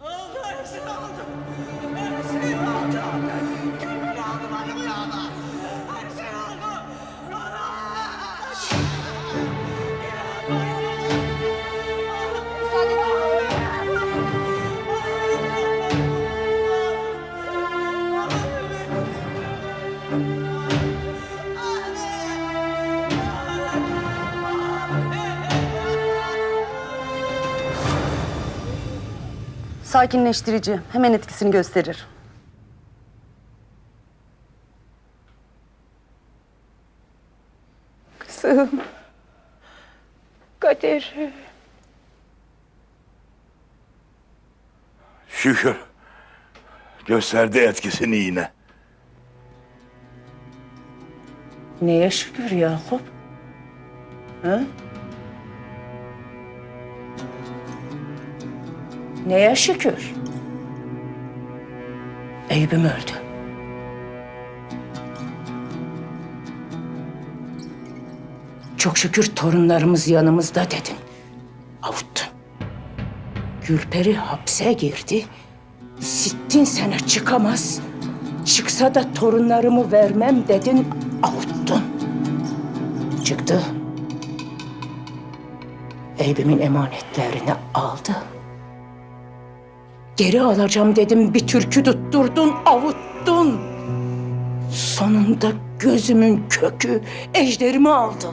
Oldu her şey oldu. Her. Kimin aldı bana bu yağda? Sakinleştirici. Hemen etkisini gösterir. Kızım. Kader. Şükür. Gösterdi etkisini yine. Neye şükür Yakup? Ha? Neye şükür? Eyüp'üm öldü. Çok şükür torunlarımız yanımızda dedin. Avuttun. Gülperi hapse girdi. Sittin sene çıkamaz. Çıksa da torunlarımı vermem dedin, avuttun. Çıktı. Eyüp'ümün emanetlerini aldı. Geri alacağım dedim, bir türkü tutturdun, avuttun. Sonunda gözümün kökü ejderimi aldı.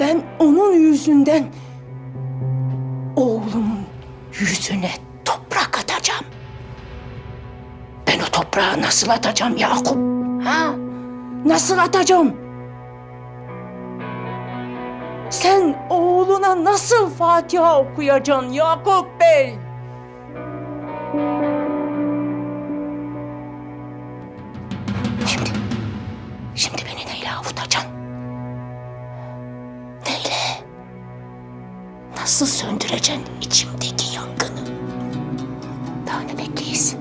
Ben onun yüzünden oğlumun yüzüne toprak atacağım. Ben o toprağı nasıl atacağım Yakup? Ha? Nasıl atacağım? Sen oğluna nasıl Fatiha okuyacaksın Yakup Bey? Şimdi, şimdi beni neyle avutacaksın? Neyle? Nasıl söndüreceksin içimdeki yangını? Daha ne bekleyiz?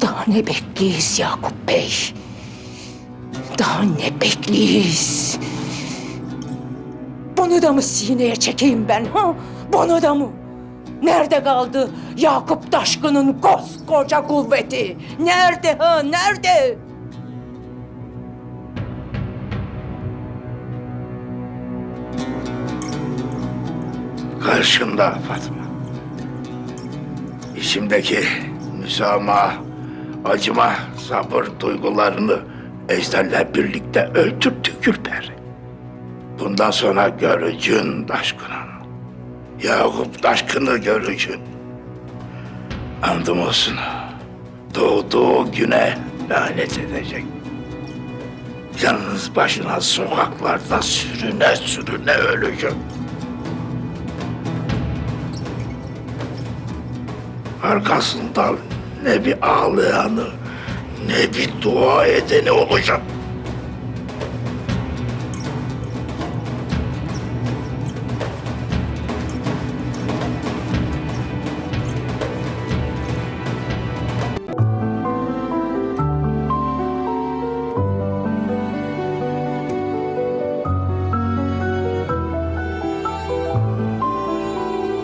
Daha ne bekleyiz Yakup Bey? Daha ne bekleyiz? Bunu da mı sineye çekeyim ben ha? Bunu da mı? Nerede kaldı Yakup Taşkın'ın koskoca kuvveti? Nerede ha? Nerede? Karşında Fatma. İçimdeki müsamaha, acıma, sabır duygularını ejderle birlikte öldürdü Gülper. Bundan sonra görücün Taşkın'ın. Yakup Taşkın'ı görücün. Andım olsun. Doğduğu güne lanet edecek. Yalnız başına sokaklarda sürüne sürüne ölecek. Arkasından ne bir ağlayanı ne bir dua edeni olacak.